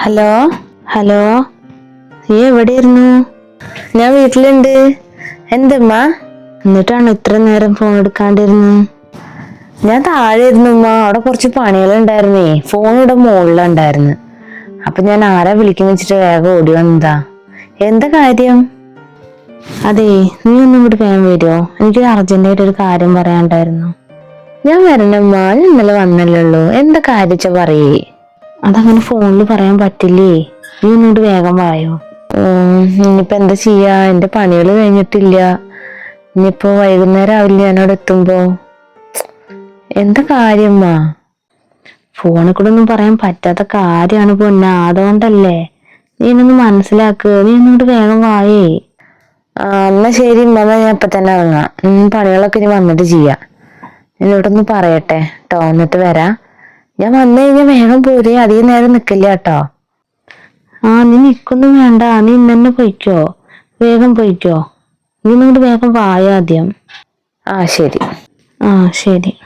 Hello? Hello? നീ എവിടെയായിരുന്നു? ഞാൻ വീട്ടിലുണ്ട്. എന്തമ്മ? എന്നിട്ടാണ് ഇത്ര നേരം ഫോൺ എടുക്കാണ്ടിരുന്നു ഞാൻ താഴെ ഇരുന്നു ഉമ്മ. അവിടെ കുറച്ച് പണികളുണ്ടായിരുന്നേ. ഫോൺ ഇവിടെ മുകളിലുണ്ടായിരുന്നു. അപ്പൊ ഞാൻ ആരാ വിളിക്കുന്ന വെച്ചിട്ട് വേഗം ഓടി വന്നതാ. എന്താ കാര്യം? അതെ നീ ഒന്നും ഇങ്ങോട്ട് വേഗം വരുമോ എനിക്ക് അർജന്റായിട്ട് ഒരു കാര്യം പറയാണ്ടായിരുന്നു ഞാൻ വരണമ്മ ഞാൻ ഇന്നലെ വന്നല്ലേ ഉള്ളൂ. എന്താ കാര്യച്ച പറയേ. അതങ്ങനെ ഫോണിൽ പറയാൻ പറ്റില്ലേ? നീ ഒന്നുകൊണ്ട് വേഗം പറയോ ഉം, ഇനിയിപ്പോ എന്താ ചെയ്യാ? എന്റെ പണികൾ കഴിഞ്ഞിട്ടില്ല. ഇനിയിപ്പോ വൈകുന്നേരം ആവില്ല ഞാനവിടെ എത്തുമ്പോ? എന്താ കാര്യമ്മാ? ഫോണിൽ കൂടെ ഒന്നും പറയാൻ പറ്റാത്ത കാര്യമാണ് പൊന്ന. അതുകൊണ്ടല്ലേ? നീ എന്നൊന്ന് മനസ്സിലാക്ക്. നീ എന്നോട് വേഗം വായേ. എന്നാ ശരി. ഉമ്മ ഞാൻ ഇപ്പൊ തന്നെ ഇറങ്ങാം. പണികളൊക്കെ ഇനി വന്നിട്ട് ചെയ്യാം. എന്നോടൊന്ന് പറയട്ടെ. ടോ എന്നിട്ട് വരാം. ഞാൻ വന്നു കഴിഞ്ഞാൽ വേഗം പോരെ. അധികം നേരം നിക്കില്ല കേട്ടോ. ആ നീ നിക്കൊന്നും വേണ്ട. നീ ഇന്ന് പൊയ്ക്കോ. വേഗം പൊയ്ക്കോ. നീ ഇങ്ങോട്ട് വേഗം വായ ആദ്യം. ആ ശരി. ആ ശരി.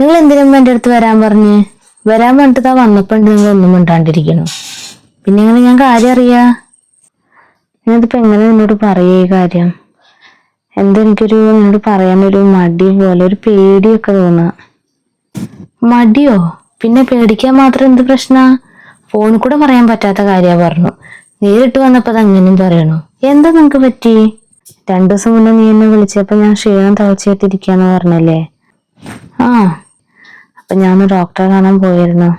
നിങ്ങൾ എന്തിനും എന്റെ അടുത്ത് വരാൻ പറഞ്ഞ്? വരാൻ പറഞ്ഞിട്ട് വന്നപ്പോണ്ട് നിങ്ങൾ ഒന്നും മിണ്ടാണ്ടിരിക്കണു. പിന്നെ ഞാൻ കാര്യം അറിയാ? ഞാനിപ്പോ എങ്ങനെ നിന്നോട് പറയേ കാര്യം? എന്താ എനിക്കൊരു പറയാൻ പറയാനൊരു മടി പോലെ ഒരു പേടിയൊക്കെ തോന്നുക മടിയോ? പിന്നെ പേടിക്കാൻ മാത്രം എന്ത് പ്രശ്ന? ഫോണിൽ കൂടെ പറയാൻ പറ്റാത്ത കാര്യാ പറഞ്ഞു. നേരിട്ട് വന്നപ്പോൾ അങ്ങനെയും പറയണു എന്താ നിനക്ക് പറ്റി? രണ്ടു ദിവസം മുന്നേ നീ എന്നെ വിളിച്ചപ്പോൾ ഞാൻ ക്ഷീണം തളച്ചേറ്റിരിക്കാന്ന് പറഞ്ഞല്ലേ? ആ. അപ്പൊ ഞാൻ ഡോക്ടറെ കാണാൻ പോയിരുന്നു.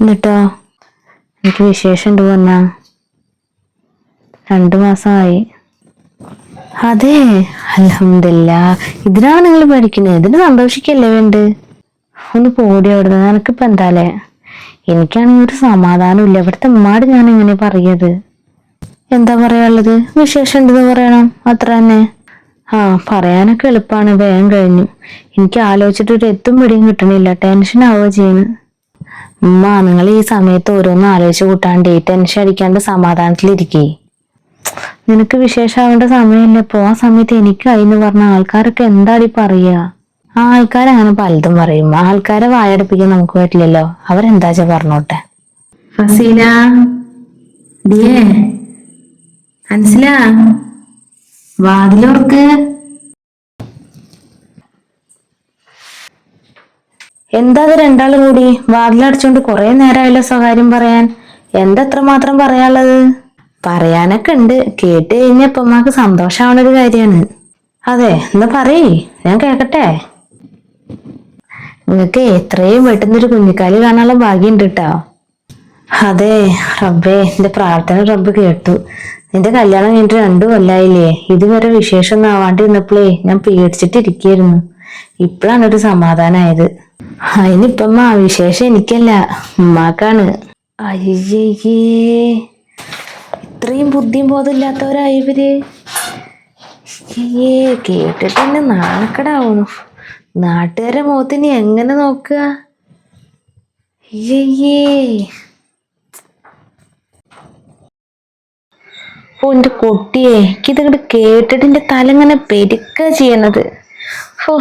എന്നിട്ടോ? എനിക്ക് വിശേഷം ഉണ്ട് പറഞ്ഞാ രണ്ടു മാസമായി അതെ അലഹമില്ല ഇതിനാണ് നിങ്ങൾ പഠിക്കുന്നത്? ഇതിന് സന്തോഷിക്കല്ലേ വേണ്ട ഒന്ന് പോടി അവിടുന്ന്. നിനക്കിപ്പോ എന്താലേ എനിക്കാണെങ്കിൽ ഒരു സമാധാനം ഇല്ല ഇവിടുത്തെ ഉമ്മാട് ഞാൻ എങ്ങനെ പറയത് എന്താ പറയാനുള്ളത്? വിശേഷം ഉണ്ടെന്ന് പറയണം. അത്ര തന്നെ. ആ പറയാനൊക്കെ എളുപ്പമാണ് വേഗം കഴിഞ്ഞു. എനിക്ക് ആലോചിച്ചിട്ട് ഒരു എത്തും പിടിയും കിട്ടണില്ല. ടെൻഷൻ ആവുക ചെയ്യുന്നു ഉമ്മ നിങ്ങൾ ഈ സമയത്ത് ഓരോന്നും ആലോചിച്ച് കൂട്ടാണ്ട് ടെൻഷൻ അടിക്കാണ്ട് സമാധാനത്തിലിരിക്കേ. നിനക്ക് വിശേഷമാവേണ്ട സമയമല്ലേ. ഇപ്പോ ആ സമയത്ത് എനിക്ക് എന്ന് പറഞ്ഞ ആൾക്കാരൊക്കെ എന്താടി പറയുക ആ ആൾക്കാരങ്ങനെ പലതും പറയും. ആൾക്കാരെ വായടപ്പിക്കാൻ നമുക്ക് പറ്റില്ലല്ലോ. അവരെന്താച്ചാ പറഞ്ഞോട്ടെ? ഫസീല ദിയേ അൻസില വാതിലോർക്ക്. എന്താ അത് രണ്ടാളും കൂടി? വാതിലടിച്ചോണ്ട് കുറെ നേരമായല്ലോ സ്വകാര്യം പറയാൻ. എന്താ എത്ര മാത്രം പറയാനുള്ളത്? പറയാനൊക്കെ ഉണ്ട്. കേട്ട് കഴിഞ്ഞപ്പോ അപ്പമ്മക്ക് സന്തോഷാവണ ഒരു കാര്യമാണ് അതെ എന്നാ പറയ്. ഞാൻ കേക്കട്ടെ? നിങ്ങക്ക് എത്രയും പെട്ടെന്നൊരു കുഞ്ഞിക്കാലി കാണാനുള്ള ഭാഗ്യമുണ്ട് കേട്ടോ അതെ റബ്ബേ എന്റെ പ്രാർത്ഥന റബ്ബ് കേട്ടു. നിന്റെ കല്യാണം കഴിഞ്ഞിട്ട് രണ്ടു കൊല്ലായില്ലേ? ഇതുവരെ വിശേഷം ഒന്നും ആവാണ്ടിരുന്നപ്പോഴേ ഞാൻ പേടിച്ചിട്ടിരിക്കായിരുന്നു. ഇപ്പോഴാണ് ഒരു സമാധാനമായത് അതിനിപ്പം ആ വിശേഷം എനിക്കല്ല. ഉമ്മാക്കാണ്. അയ്യേ ഇത്രയും ബുദ്ധിയും ബോധമില്ലാത്തവരായി ഇവർ ഏ കേട്ടിട്ട് തന്നെ നാണക്കടാവുന്നു. നാട്ടുകാരെ മുഖത്തിന് എങ്ങനെ നോക്കുക? അയ്യേ ഓ എന്റെ കുട്ടിയെ എനിക്കിതങ്ങോട്ട് കേട്ടിട്ട് എന്റെ തല ഇങ്ങനെ പെരുക്ക ചെയ്യണത്. ഓ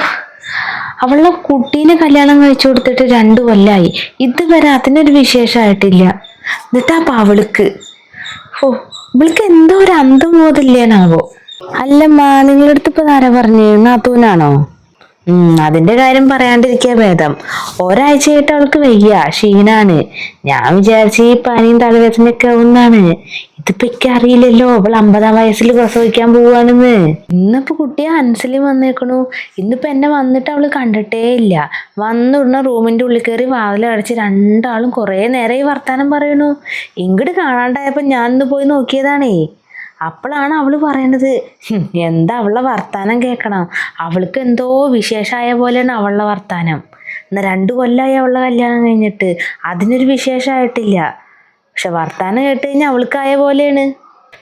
അവളുടെ കുട്ടീനെ കല്യാണം കഴിച്ചു കൊടുത്തിട്ട് രണ്ടു കൊല്ലായി. ഇതുവരെ അതിനൊരു വിശേഷമായിട്ടില്ല എന്നിട്ടാ അവൾക്ക്? ഓ ഇവൾക്ക് എന്തോ ഒരു അന്തം ബോധമില്ലേനാവോ അല്ലമ്മ നിങ്ങളുടെ അടുത്ത് ഇപ്പൊ ആരാ പറഞ്ഞു? നാത്തൂനാണോ? ഉം അതിന്റെ കാര്യം പറയാണ്ടിരിക്കാ ഭേദം. ഒരാഴ്ചയായിട്ട് അവൾക്ക് വയ്യ ക്ഷീണാണ്. ഞാൻ വിചാരിച്ച ഈ പനിയും തലവേദനയൊക്കെ ആവുന്നാണ് ഇതിപ്പോ എനിക്ക് അറിയില്ലല്ലോ. അവൾ അമ്പതാം വയസ്സിൽ പ്രസവിക്കാൻ പോവാണെന്ന്. ഇന്നിപ്പോ കുട്ടിയെ അൻസലി വന്നേക്കണു. ഇന്നിപ്പോ എന്നെ വന്നിട്ട് അവൾ കണ്ടിട്ടേ ഇല്ല. വന്നുടനെ റൂമിന്റെ ഉള്ളിൽ കയറി വാതിലടച്ച് രണ്ടാളും കുറേ നേരമായി വർത്താനം പറയണു. ഇങ്ങോട്ട് കാണാണ്ടായപ്പോ ഞാൻ ഇന്ന് പോയി നോക്കിയതാണേ. അപ്പോഴാണ് അവൾ പറയണത്. "ഹും, എന്താ അവളുടെ വർത്താനം കേൾക്കണം അവൾക്ക് എന്തോ വിശേഷമായ പോലെയാണ് അവളുടെ വർത്താനം. എന്നാ രണ്ടു കൊല്ലമായി അവളുടെ കല്യാണം കഴിഞ്ഞിട്ട്. അതിനൊരു വിശേഷമായിട്ടില്ല പക്ഷെ വർത്താനം കേട്ട് കഴിഞ്ഞാൽ അവൾക്കായ പോലെയാണ്.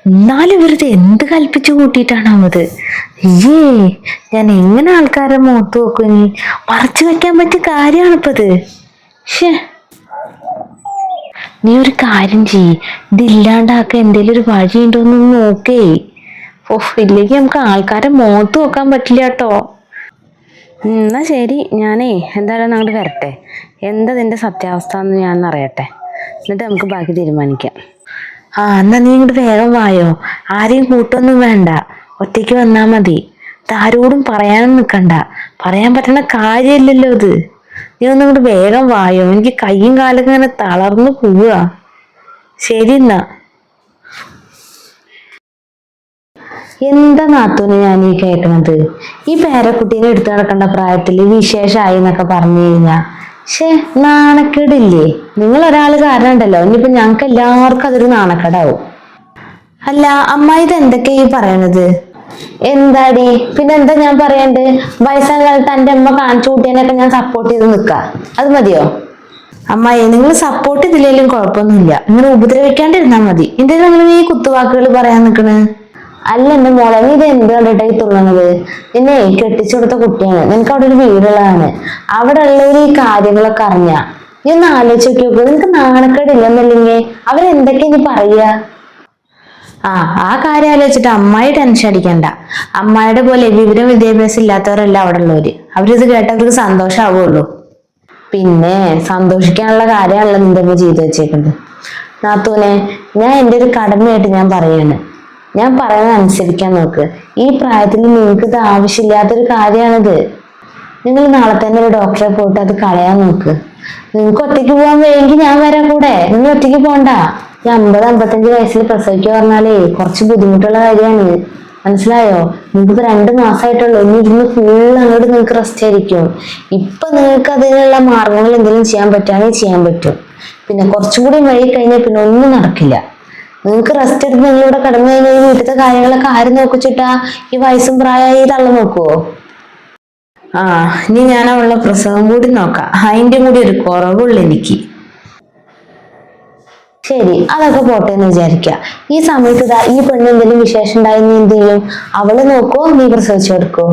എന്നാലും വെറുതെ എന്ത് കൽപ്പിച്ചു കൂട്ടിയിട്ടാണാവത് അയ്യേ ഞാൻ എങ്ങനെ ആൾക്കാരെ മുഖത്ത് നോക്കും മറച്ചു വെക്കാൻ പറ്റിയ കാര്യമാണിപ്പത്. ഷേ നീ ഒരു കാര്യം ചെയ്യ്. ഇതില്ലാണ്ടാക്ക എന്തെങ്കിലും ഒരു വഴി ഉണ്ടോന്ന് നോക്കേ. ഓഹ് ഇല്ലെങ്കിൽ നമുക്ക് ആൾക്കാരെ മുഖത്ത് നോക്കാൻ പറ്റില്ല കേട്ടോ. എന്നാ ശരി. ഞാനേ എന്തായാലും അങ്ങോട്ട് വരട്ടെ. എന്താ ഇതിന്റെ സത്യാവസ്ഥ എന്ന് ഞാൻ അറിയട്ടെ. എന്നിട്ട് നമുക്ക് ബാക്കി തീരുമാനിക്കാം. ആ എന്നാ നീ ഇങ്ങോട്ട് വേഗം വായോ. ആരെയും കൂട്ടൊന്നും വേണ്ട. ഒറ്റയ്ക്ക് വന്നാ മതി. ആരോടും പറയാനും നിൽക്കണ്ട പറയാൻ പറ്റുന്ന കാര്യമില്ലല്ലോ ഇത്. നീ ഒന്ന് ഇങ്ങോട്ട് വേഗം വായോ. എനിക്ക് കയ്യും കാലൊക്കെ ഇങ്ങനെ തളർന്നു പോവുക ശരി എന്നാ. എന്താ നാത്തൂന് ഞാൻ ഈ കേൾക്കണത് ഈ പേരക്കുട്ടീനെ എടുത്തു നടക്കേണ്ട പ്രായത്തിൽ വിശേഷമായി എന്നൊക്കെ പറഞ്ഞു കഴിഞ്ഞാ ഷേ നാണക്കേടില്ലേ? നിങ്ങൾ ഒരാൾ കാരണം ഉണ്ടല്ലോ ഇനിയിപ്പോ ഞങ്ങൾക്ക് എല്ലാവർക്കും അതൊരു നാണക്കേടാവും. അല്ല അമ്മായി ഇത് എന്തൊക്കെയാ ഈ പറയണത്? എന്താടി? പിന്നെ എന്താ ഞാൻ പറയണ്ട്? വയസ്സാം കാലത്ത് എന്റെ അമ്മ കാണിച്ചു കൂട്ടിയതിനൊക്കെ ഞാൻ സപ്പോർട്ട് ചെയ്ത് നിൽക്കുക അത് മതിയോ? അമ്മായി നിങ്ങൾ സപ്പോർട്ട് ചെയ്തില്ലെങ്കിലും കുഴപ്പമൊന്നുമില്ല. നിങ്ങൾ ഉപദ്രവിക്കാണ്ടിരുന്നാൽ മതി. എന്തിനാ നിങ്ങൾ ഈ കുത്തുവാക്കുകൾ പറയാൻ നിക്കണ്? അല്ല എന്റെ മോളെ നീ ഇത് എന്ത് കണ്ടിട്ടാ തുള്ളണത് നിന്നെ കെട്ടിച്ചു കൊടുത്ത കുട്ടിയാണ്. നിനക്ക് അവിടെ ഒരു വീടുള്ളതാണ്. അവിടെ ഉള്ളവർ ഈ കാര്യങ്ങളൊക്കെ അറിഞ്ഞ. നീ ഒന്ന് ആലോചിച്ച് നോക്കിയോ നിനക്ക് നിനക്ക് നാണക്കേടില്ലെന്നല്ലെങ്കിൽ അവരെന്തൊക്കെ നീ പറയുക? ആ ആ കാര്യം ആലോചിച്ചിട്ട് അമ്മായി ടെൻഷൻ അടിക്കണ്ട. അമ്മായിയുടെ പോലെ വിവരം വിദ്യാഭ്യാസം ഇല്ലാത്തവരല്ല അവിടെ ഉള്ളവര്. അവരിത് കേട്ട അവർക്ക് സന്തോഷമാവുള്ളൂ പിന്നെ സന്തോഷിക്കാനുള്ള കാര്യമാണല്ലോ നിന്റെ ചെയ്തു വെച്ചേക്കുന്നത്. നാത്തൂനെ ഞാൻ എന്റെ ഒരു കടമയായിട്ട് ഞാൻ പറയാണ് ഞാൻ പറയുന്നത് അനുസരിക്കാൻ നോക്ക്. ഈ പ്രായത്തിൽ നിങ്ങൾക്ക് ഇത് ആവശ്യമില്ലാത്തൊരു കാര്യമാണിത്. നിങ്ങൾ നാളെ തന്നെ ഒരു ഡോക്ടറെ പോയിട്ട് അത് കളയാൻ നോക്ക്. നിങ്ങൾക്ക് ഒറ്റയ്ക്ക് പോകാൻ വേണമെങ്കിൽ ഞാൻ വരാം കൂടെ. നിങ്ങൾ ഒറ്റയ്ക്ക് പോണ്ട. ഈ അമ്പത് അമ്പത്തഞ്ച് വയസ്സിൽ പ്രസവിക്കുക പറഞ്ഞാലേ കുറച്ച് ബുദ്ധിമുട്ടുള്ള കാര്യമാണ്. മനസ്സിലായോ? നിങ്ങൾക്ക് രണ്ട് മാസമായിട്ടുള്ളൂ ഇനി ഇരുന്ന് ഫുൾ അങ്ങോട്ട് നിങ്ങൾക്ക് റെസ്റ്റ് ആയിരിക്കും. ഇപ്പൊ നിങ്ങൾക്ക് അതിനുള്ള മാർഗങ്ങൾ എന്തെങ്കിലും ചെയ്യാൻ പറ്റുകയാണെങ്കിൽ ചെയ്യാൻ പറ്റും. പിന്നെ കുറച്ചും കൂടി വഴി കഴിഞ്ഞാൽ പിന്നെ ഒന്നും നടക്കില്ല. നിങ്ങൾക്ക് റെസ്റ്റ് എടുത്ത് നിങ്ങളിവിടെ കിടന്നു കഴിഞ്ഞാൽ ഈ വീട്ടിലത്തെ കാര്യങ്ങളൊക്കെ ആര് നോക്കിച്ചിട്ടാ ഈ വയസ്സും പ്രായമായി തള്ള നോക്കുവോ? ആ ഇനി ഞാൻ അവളുടെ പ്രസവം കൂടി നോക്കാം. അതിന്റെ കൂടി ഒരു കുറവുള്ളു എനിക്ക്. ശരി അതൊക്കെ പോട്ടെ എന്ന് വിചാരിക്കുക ഈ സമയത്ത് ഇതാ ഈ പെണ്ണ് എന്തെങ്കിലും വിശേഷം ഉണ്ടായി നീ എന്ത് ചെയ്യും? അവൾ നോക്കോ നീ പ്രസവിച്ചു കൊടുക്കുവോ?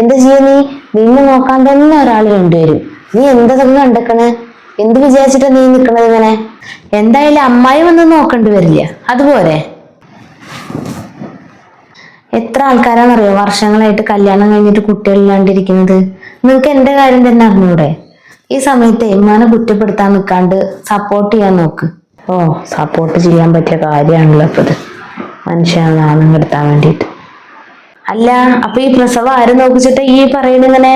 എന്താ ചെയ്യാ നീ? നിന്നെ നോക്കാൻ തന്നെ ഒരാൾ കണ്ടുവരും നീ എന്തൊക്കെ കണ്ടക്കണ്? എന്ത് വിചാരിച്ചിട്ടാ നീ നിക്കണത് ഇങ്ങനെ? എന്തായാലും അമ്മായി വന്ന് നോക്കേണ്ടി വരില്ല. അതുപോലെ. എത്ര ആൾക്കാരാണെന്നറിയോ? വർഷങ്ങളായിട്ട് കല്യാണം കഴിഞ്ഞിട്ട് കുട്ടികളില്ലാണ്ടിരിക്കുന്നത്. നിങ്ങൾക്ക് എന്റെ കാര്യം തന്നെ അറിഞ്ഞൂടെ? ഈ സമയത്ത് ഇമ്മാനെ കുറ്റപ്പെടുത്താൻ നിൽക്കാണ്ട് സപ്പോർട്ട് ചെയ്യാൻ നോക്ക്. ഓ സപ്പോർട്ട് ചെയ്യാൻ പറ്റിയ കാര്യമാണല്ലോ ഇപ്പൊ ഇത്. മനുഷ്യനാണ് ആണെന്ന് കിടത്താൻ വേണ്ടിയിട്ട്. അല്ല അപ്പൊ ഈ പ്രസവം ആരും നോക്കിച്ചിട്ട് ഈ പറയണിങ്ങനെ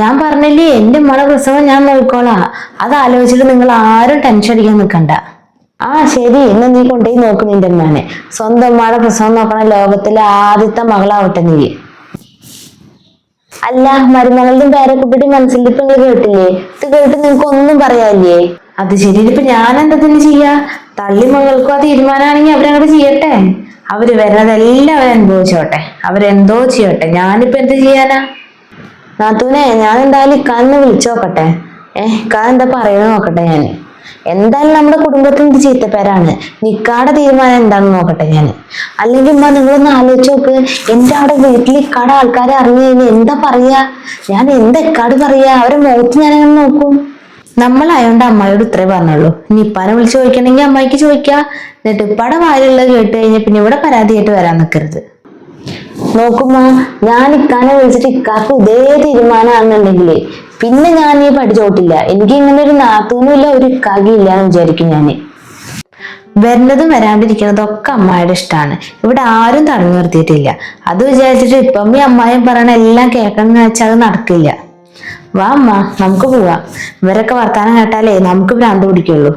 ഞാൻ പറഞ്ഞില്ലേ എന്റെ മോളെ പ്രസവം ഞാൻ നോക്കോളാം അത് ആലോചിച്ചിട്ട് നിങ്ങൾ ആരും ടെൻഷൻ അടിക്കാൻ നിൽക്കണ്ട. ആ ശരി ഇന്ന് നീ കൊണ്ടുപോയി നോക്കുന്നുണ്ട് ഉമ്മാനെ സ്വന്തം മോളെ പ്രസവം നോക്കണ ലോകത്തിലെ ആദ്യത്തെ മകളാവട്ടെ നീ. അല്ല മരുമകളുടെയും പേരെ മനസ്സിൽ ഇപ്പൊ നിങ്ങൾ കേട്ടില്ലേ? ഇത് കേട്ട് നിങ്ങൾക്ക് ഒന്നും പറയാല്ലേ അത് ശരി ഇപ്പൊ ഞാൻ എന്താ ചെയ്യാ? തള്ളി മകൾക്കും ആ തീരുമാനമാണെങ്കിൽ അവരങ്ങോട്ട് ചെയ്യട്ടെ. അവർ വരുന്നതെല്ലാം അവരനുഭവിച്ചോട്ടെ. അവരെന്തോ ചെയ്യട്ടെ. ഞാനിപ്പോ എന്ത് ചെയ്യാനാ? നാത്തൂനെ ഞാൻ എന്തായാലും ഇക്കാന്ന് വിളിച്ചു നോക്കട്ടെ. ഏഹ് ഇക്കാൻ എന്താ പറയുന്നത് നോക്കട്ടെ ഞാൻ എന്തായാലും നമ്മുടെ കുടുംബത്തിന്റെ ചീത്തപ്പേരാണ്. നിക്കാടെ തീരുമാനം എന്താണെന്ന് നോക്കട്ടെ ഞാൻ അല്ലെങ്കിൽ ഉമ്മ നിങ്ങളൊന്ന് ആലോചിച്ച് നോക്ക്. എന്റെ അവിടെ വീട്ടിൽ ഇക്കാടെ ആൾക്കാരെ അറിഞ്ഞു കഴിഞ്ഞാൽ എന്താ പറയാ? ഞാൻ എന്താ ഇക്കാട് പറയാ? അവരെ മുഖത്ത് ഞാൻ അങ്ങനെ നോക്കും? നമ്മളായോണ്ട് അമ്മായിയോട് ഇത്രേ പറഞ്ഞുള്ളൂ. ഇനി ഇപ്പാനെ വിളിച്ച് ചോദിക്കണമെങ്കിൽ അമ്മായിക്ക് ചോദിക്കാം. എന്നിട്ട് ഇപ്പാടെ വായിലുള്ളത് കേട്ട് കഴിഞ്ഞാൽ പിന്നെ ഇവിടെ പരാതിയായിട്ട് വരാൻ നിൽക്കരുത് നോക്കുമ്പോ ഞാൻ ഇക്കാനെ വിളിച്ചിട്ട് ഇക്കാക്ക് ഇതേ തീരുമാനമാണെന്നുണ്ടെങ്കിൽ പിന്നെ ഞാൻ ഈ പഠിച്ചോട്ടില്ല എനിക്ക് ഇങ്ങനെ ഒരു നാത്തൂന്നുമില്ല ഒരു ഇക്കാക്കിയില്ല എന്ന് വിചാരിക്കും ഞാൻ വരുന്നതും വരാണ്ടിരിക്കുന്നതും ഒക്കെ അമ്മായിയുടെ ഇഷ്ടമാണ് ഇവിടെ ആരും തടഞ്ഞു നിർത്തിയിട്ടില്ല. അത് വിചാരിച്ചിട്ട് ഇപ്പം ഈ അമ്മായും പറയണ എല്ലാം കേൾക്കണം വെച്ചാൽ അത് നടക്കില്ല. വാ അമ്മ നമുക്ക് പോവാം. ഇവരൊക്കെ വർത്താനം കേട്ടാലേ നമുക്ക് ഭ്രാന്ത് പിടിക്കുള്ളൂ.